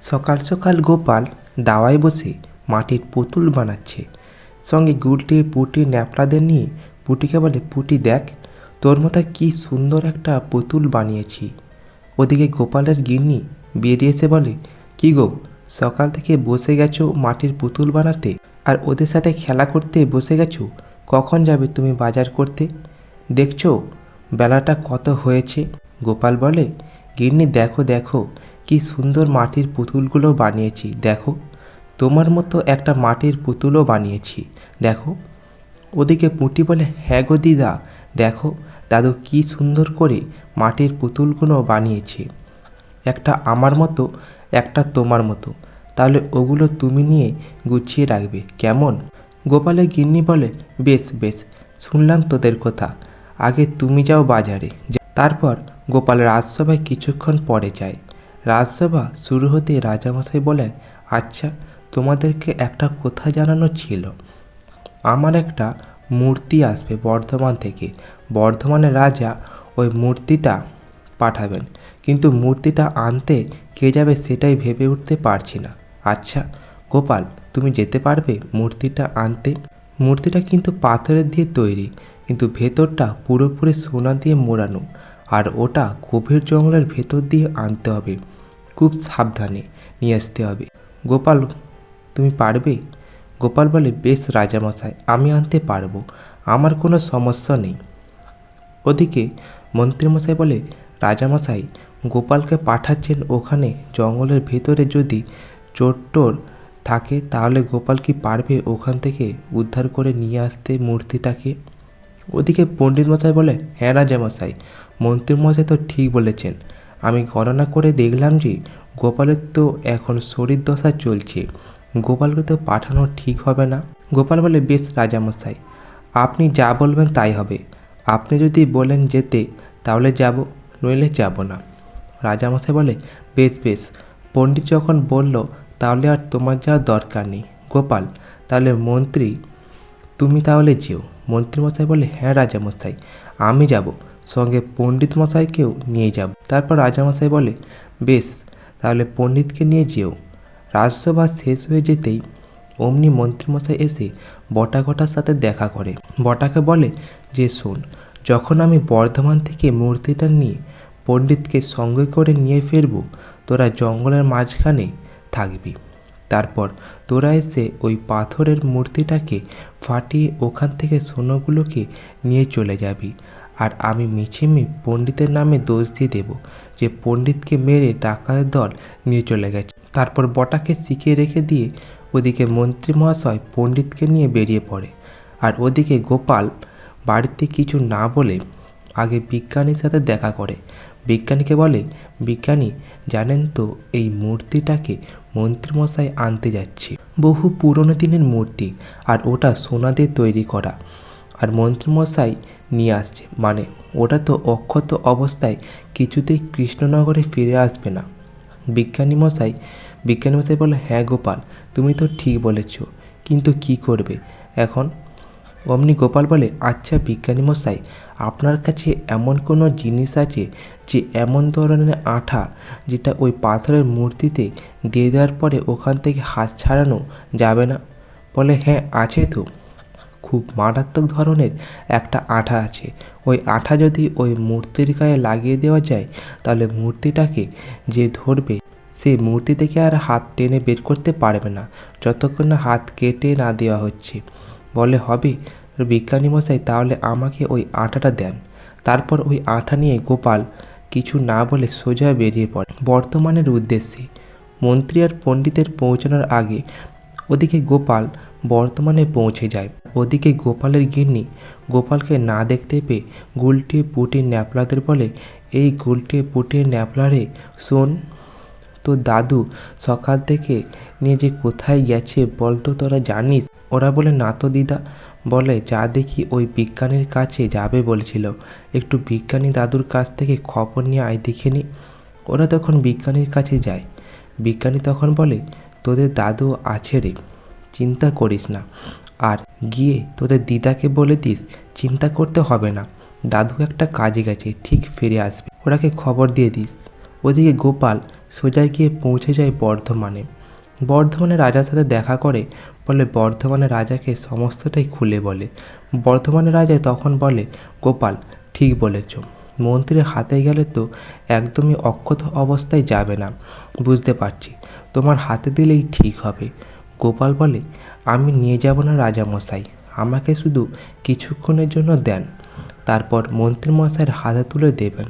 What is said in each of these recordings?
সকাল সকাল গোপাল দাওয়ায় বসে মাটির পুতুল বানাচ্ছে। সঙ্গে গুলটে, পুটি, ন্যাপলাদের নিয়ে পুটিকে বলে, পুটি দেখ, তোর মতো কি সুন্দর একটা পুতুল বানিয়েছি। ওদিকে গোপালের গিন্নি বেরিয়ে এসে বলে, কি গো, সকাল থেকে বসে গেছো মাটির পুতুল বানাতে? আর ওদের সাথে খেলা করতে বসে গেছো? কখন যাবে তুমি বাজার করতে? দেখছ, বেলাটা কত হয়েছে? গোপাল বলে গিন্নি, দেখো দেখো, কি সুন্দর মাটির পুতুলগুলো বানিয়েছি। দেখো, তোমার মতো একটা মাটির পুতুলও বানিয়েছি। দেখো, ওদিকে পুঁটি বলে হ্যাঁ গো দিদা, দেখো, দাদু কি সুন্দর করে মাটির পুতুলগুলো বানিয়েছে। একটা আমার মতো, একটা তোমার মতো। তাহলে ওগুলো তুমি নিয়ে গুছিয়ে রাখবে, কেমন? গোপালের গিন্নি বলে, বেশ বেশ, শুনলাম তোদের কথা। আগে তুমি যাও বাজারে। তারপর গোপাল রাজসভায় কিছুক্ষণ পরে যায় রাজসভা শুরু হতে রাজামশাই বলেন আচ্ছা তোমাদেরকে একটা কথা জানানো ছিল। আমার একটা মূর্তি আসবে বর্ধমান থেকে। বর্ধমানের রাজা ওই মূর্তিটা পাঠাবেন। কিন্তু মূর্তিটা আনতে কে যাবে সেটাই ভেবে উঠতে পারছি না। আচ্ছা গোপাল, তুমি যেতে পারবে মূর্তিটা আনতে? মূর্তিটা কিন্তু পাথরের দিয়ে তৈরি, কিন্তু ভেতরটা পুরোপুরি সোনা দিয়ে মোড়ানো। আর ওটা গভীর জঙ্গলের ভেতর দিয়ে আনতে হবে। খুব সাবধানে নিয়ে আসতে হবে। গোপাল, তুমি পারবে? গোপাল বলে, বেশ রাজামশাই, আমি আনতে পারব। আমার কোনো সমস্যা নেই। ওদিকে মন্ত্রীমশাই বলে, রাজামশাই, গোপালকে পাঠাচ্ছেন ওখানে জঙ্গলের ভেতরে যদি চোর টোর থাকে, তাহলে গোপাল কি পারবে ওখান থেকে উদ্ধার করে নিয়ে আসতে মূর্তিটাকে? ওদিকে পণ্ডিত মশাই বলে হ্যাঁ রাজামশাই মন্ত্রীমশাই তো ঠিক বলেছেন। আমি গণনা করে দেখলাম যে গোপালের তো এখন শরীর দশা চলছে। গোপালকে তো পাঠানো ঠিক হবে না। গোপাল বলে, বেশ রাজামশাই আপনি যা বলবেন তাই হবে। আপনি যদি বলেন যেতে, তাহলে যাব, নইলে যাব না। রাজামশাই বলে, বেশ বেশ, পণ্ডিত যখন বলল, তাহলে আর তোমার যাওয়ার দরকার নেই। গোপাল, তাহলে মন্ত্রী, তুমি তাহলে যেও। মন্ত্রীমশাই বলে হ্যাঁ রাজামশাই, আমি যাব। সঙ্গে পণ্ডিত মশাইকেও নিয়ে যাব। তারপর রাজামশাই বলে, বেশ, তাহলে পণ্ডিতকে নিয়ে যেও। রাজসভা শেষ হয়ে যেতেই অমনি মন্ত্রীমশাই এসে বটাঘটার সাথে দেখা করে। বটাকে বলে, যে শোন, যখন আমি বর্ধমান থেকে মূর্তিটা নিয়ে পণ্ডিতকে সঙ্গে করে নিয়ে ফিরবো, তোরা জঙ্গলের মাঝখানে থাকবি। তারপর তোরা এসে ওই পাথরের মূর্তিটাকে ফাটিয়ে ওখান থেকে সোনাগুলোকে নিয়ে চলে যাবি। আর আমি মিছিমি পণ্ডিতের নামে দোষ দিয়ে দেবো যে পণ্ডিতকে মেরে ডাকাতের দল নিয়ে চলে গেছে। তারপর বটাকে শিখিয়ে রেখে দিয়ে ওদিকে মন্ত্রী মহাশয় পণ্ডিতকে নিয়ে বেরিয়ে পড়ে। আর ওদিকে গোপাল বাড়িতে কিছু না বলে আগে বিজ্ঞানীর সাথে দেখা করে। বিজ্ঞানীকে বলে, বিজ্ঞানী, জানেন তো এই মূর্তিটাকে মন্ত্রীমশাই আনতে যাচ্ছে। বহু পুরনো দিনের মূর্তি আর ওটা সোনা দিয়ে তৈরি করা। আর মন্ত্রীমশাই নিয়ে আসছে। মানে ওটা তো অক্ষত অবস্থায় কিছুতেই কৃষ্ণনগরে ফিরে আসবে না। বিজ্ঞানী মশাই বিজ্ঞানী মশাই বলে হ্যাঁ গোপাল, তুমি তো ঠিক বলেছ। কিন্তু কি করবে? এখন অমনি গোপাল বলে আচ্ছা বিজ্ঞানী মশাই, আপনার কাছে এমন কোনো জিনিস আছে যে এমন ধরনের আঠা যেটা ওই পাথরের মূর্তিতে দিয়ে দেওয়ার পরে ওখান থেকে হাত ছাড়ানো যাবে না? বলে হ্যাঁ আছে তো। খুব মারাত্মক ধরনের একটা আঠা আছে। ওই আঠা যদি ওই মূর্তির গায়ে লাগিয়ে দেওয়া যায়, তাহলে মূর্তিটাকে যে ধরবে, সে মূর্তি থেকে আর হাত টেনে বের করতে পারবে না। যতক্ষণ না হাত কেটে না দেওয়া হচ্ছে। বলে, হবে। বিজ্ঞানী মশাই, তাহলে আমাকে ওই আঠাটা দেন। তারপর ওই আঠা নিয়ে গোপাল কিছু না বলে সোজা বেরিয়ে পড়ে। বর্তমানের উদ্দেশ্যে মন্ত্রী আর পণ্ডিতের পৌঁছানোর আগে ওদিকে গোপাল বর্তমানে পৌঁছে যায়। ওদিকে গোপালের গিন্নি গোপালকে না দেখতে পেয়ে গুলটে পুটে ন্যাপলাদের বলে, এই গুলটে পুটে ন্যাপলারে শোন তো দাদু, সকাল থেকে নিয়ে যে কোথায় গেছে বলতো তোরা জানিস? ওরা বলে, না তো দিদা। বলে, যা দেখি ওই বিজ্ঞানীর কাছে যাবে, বলেছিল। একটু বিজ্ঞানী দাদুর কাছ থেকে খবর নিয়ে আয় দেখিনি ওরা তখন বিজ্ঞানীর কাছে যায়। বিজ্ঞানী তখন বলে, তোদের দাদু আছে রে, চিন্তা করিস না। আর গিয়ে তোদের দিদাকে বলে দিস, চিন্তা করতে হবে না। দাদু একটা কাজে গেছে, ঠিক ফিরে আসবে। ওরাকে খবর দিয়ে দিস। ওদিকে গোপাল সোজা গিয়ে পৌঁছে যায় বর্ধমানে। বর্ধমানে রাজার সাথে দেখা করে বলে বর্ধমানের রাজাকে সমস্তটাই খুলে বলে। বর্ধমানের রাজা তখন বলে, গোপাল, ঠিক বলেছ। মন্ত্রীর হাতে গেলে তো একদমই অক্ষত অবস্থায় যাবে না। বুঝতে পারছি, তোমার হাতে দিলেই ঠিক হবে গোপাল বলে, আমি নিয়ে যাব না রাজামশাই। আমাকে শুধু কিছুক্ষণের জন্য দেন। তারপর মন্ত্রীমশাইয়ের হাতে তুলে দেবেন।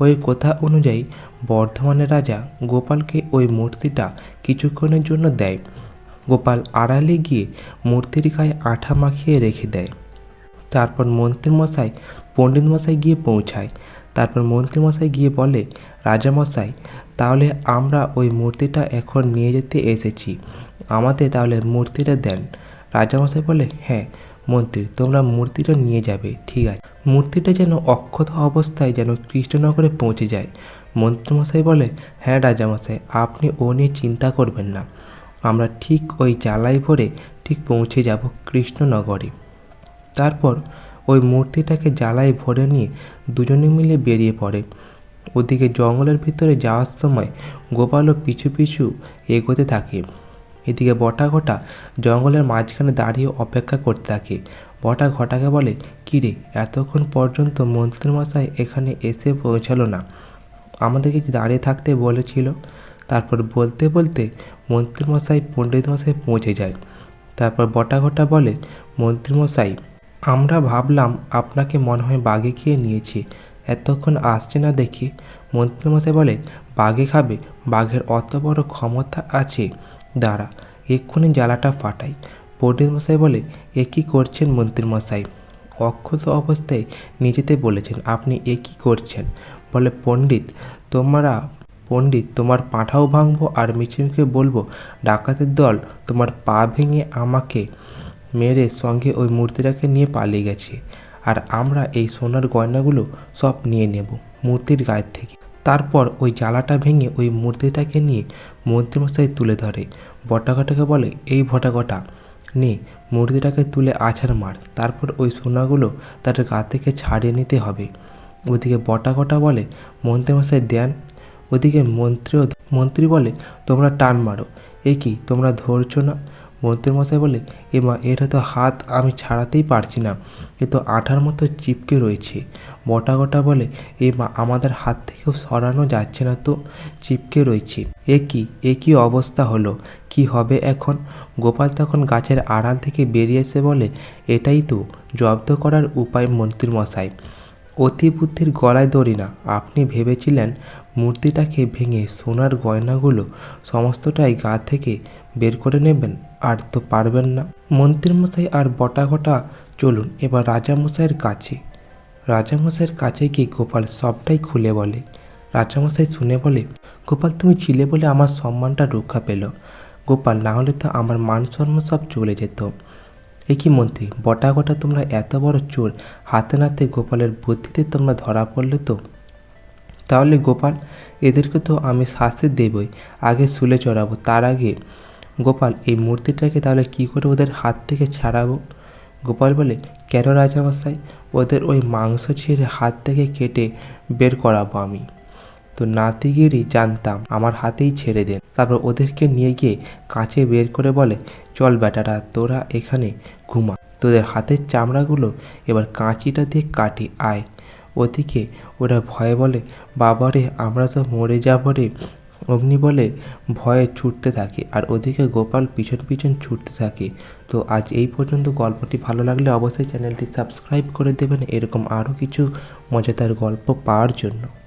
ওই কথা অনুযায়ী বর্ধমানের রাজা গোপালকে ওই মূর্তিটা কিছুক্ষণের জন্য দেয়। গোপাল আড়ালে গিয়ে মূর্তির গায়ে আঠা মাখিয়ে রেখে দেয়। তারপর মন্ত্রীমশাই, পণ্ডিতমশাই গিয়ে পৌঁছায়। তারপর মন্ত্রীমশাই গিয়ে বলে, রাজামশাই, তাহলে আমরা ওই মূর্তিটা এখন নিয়ে যেতে এসেছি। আমাদের তাহলে মূর্তিটা দেন। রাজামশাই বলে হ্যাঁ মন্ত্রী, তোমরা মূর্তিটা নিয়ে যাবে, ঠিক আছে। মূর্তিটা যেন অক্ষত অবস্থায় যেন কৃষ্ণনগরে পৌঁছে যায়। মন্ত্রীমশাই বলে হ্যাঁ রাজামশাই, আপনি ও নিয়ে চিন্তা করবেন না। আমরা ঠিক ওই জ্বালাই ভরে ঠিক পৌঁছে যাব কৃষ্ণনগরে। তারপর ওই মূর্তিটাকে জ্বালায় ভরে নিয়ে দুজনে মিলে বেরিয়ে পড়ে। ওদিকে জঙ্গলের ভিতরে যাওয়ার সময় গোপালও পিছু পিছু এগোতে থাকে। এদিকে বটা ঘটা জঙ্গলের মাঝখানে দাঁড়িয়ে অপেক্ষা করতে থাকে। বটা ঘটাকে বলে কিরে এতক্ষণ পর্যন্ত মন্ত্রীমশাই এখানে এসে পৌঁছালো না। আমাদেরকে দাঁড়িয়ে থাকতে বলেছিল? তারপর বলতে বলতে মন্ত্রীমশাই, পণ্ডিতমশাই পৌঁছে যায়। তারপর বটা ঘটা বলে, মন্ত্রীমশাই, আমরা ভাবলাম আপনাকে মনে হয় বাঘে খেয়ে নিয়েছি। এতক্ষণ আসছে না দেখি? মন্ত্রীমশাই বলে, বাঘে খাবে, বাঘের অত বড় ক্ষমতা আছে। দাঁড়া, এক্ষুনি জ্বালাটা ফাটাই। পণ্ডিতমশাই বলে, এ কী করছেন মন্ত্রীমশাই? অক্ষত অবস্থায় নিজেতে বলেছেন, আপনি এ কী করছেন? বলে, পণ্ডিত, তোমরা পণ্ডিত, তোমার পাঁঠাও ভাঙবো আর মিছিমিকে বলব, ডাকাতের দল, তোমার পা ভেঙে আমাকে মেরে সঙ্গে ওই মূর্তিটাকে নিয়ে পালিয়ে গেছে। আর আমরা এই সোনার গয়নাগুলো সব নিয়ে নেব মূর্তির গায়ের থেকে। তারপর ওই জ্বালাটা ভেঙে ওই মূর্তিটাকে নিয়ে মন্ত্রীমশাই তুলে ধরে। বটাঘটাকে বলে, এই ভটাঘটা, নে, মূর্তিটাকে তুলে আছাড় মার। তারপর ওই সোনাগুলো তার গা থেকে ছাড়িয়ে নিতে হবে। ওদিকে বটাঘটা বলে, মন্ত্রীমশাই দেন ওদিকে মন্ত্রীও মন্ত্রী বলে, তোমরা টান মারো। এ কি, তোমরা ধরছো না? মন্ত্রীমশাই বলে, এ মা এটা তো হাত আমি ছাড়াতেই পারছি না। এ তো আঠার মতো চিপকে রয়েছে। গোটা বলে, এ মা, আমাদের হাত থেকেও সরানো যাচ্ছে না তো, চিপকে রয়েছে। এ কি এ কি অবস্থা হলো? কি হবে এখন? গোপাল তখন গাছের আড়াল থেকে বেরিয়ে এসে বলে, এটাই তো, জব্দ করার উপায় মন্ত্রীমশাই। অতি বুদ্ধির গলায় দড়ি না। আপনি ভেবেছিলেন মূর্তিটাকে ভেঙে সোনার গয়নাগুলো সমস্তটাই গা থেকে বের করে নেবেন, আর তো পারবেন না। মন্ত্রীমশাই আর বটা ঘটা চলুন, এবার রাজামশাইয়ের কাছে। রাজামশাইয়ের কাছে গিয়ে গোপাল সবটাই খুলে বলে। রাজামশাই শুনে বলে, গোপাল, তুমি ছিলে বলে আমার সম্মানটা রক্ষা পেল। গোপাল, না হলে তো আমার মান সম্মান সব চলে যেত। এ কি মন্ত্রী বটা গটা তোমরা এত বড় চোর, হাতে নাতে গোপালের বুদ্ধিতে তোমরা ধরা পড়লে তো? তাহলে গোপাল, এদেরকে তো আমি শাস্তি দেবই, আগে শুলে চড়াবো, তার আগে। গোপাল, এই মূর্তিটাকে তাহলে কি করে ওদের হাত থেকে ছাড়াবো? গোপাল বলে, কেন রাজামশাই? ওদের ওই মাংস ছিঁড়ে হাত থেকে কেটে বের করাবো আমি। তো নাতিগিরি জানতাম, আমার হাতেই ছেড়ে দেন। তারপর ওদেরকে নিয়ে গিয়ে কাঁচে বের করে বলে, চল বেটারা, তোরা এখানে ঘুমা। তোদের হাতের চামড়াগুলো এবার কাঁচিটা দিয়ে কাটি, আয়। ওদিকে ওরা ভয়ে বলে, বাবারে, আমরা তো মরে যাব রে। অগ্নি বলে, ভয়ে ছুটতে থাকে। আর ওদিকে গোপাল পিছন পিছন ছুটতে থাকে। তো আজ এই পর্যন্ত গল্পটি ভালো লাগলে অবশ্যই চ্যানেলটি সাবস্ক্রাইব করে দেবেন। এরকম আরও কিছু মজাদার গল্প পাওয়ার জন্য।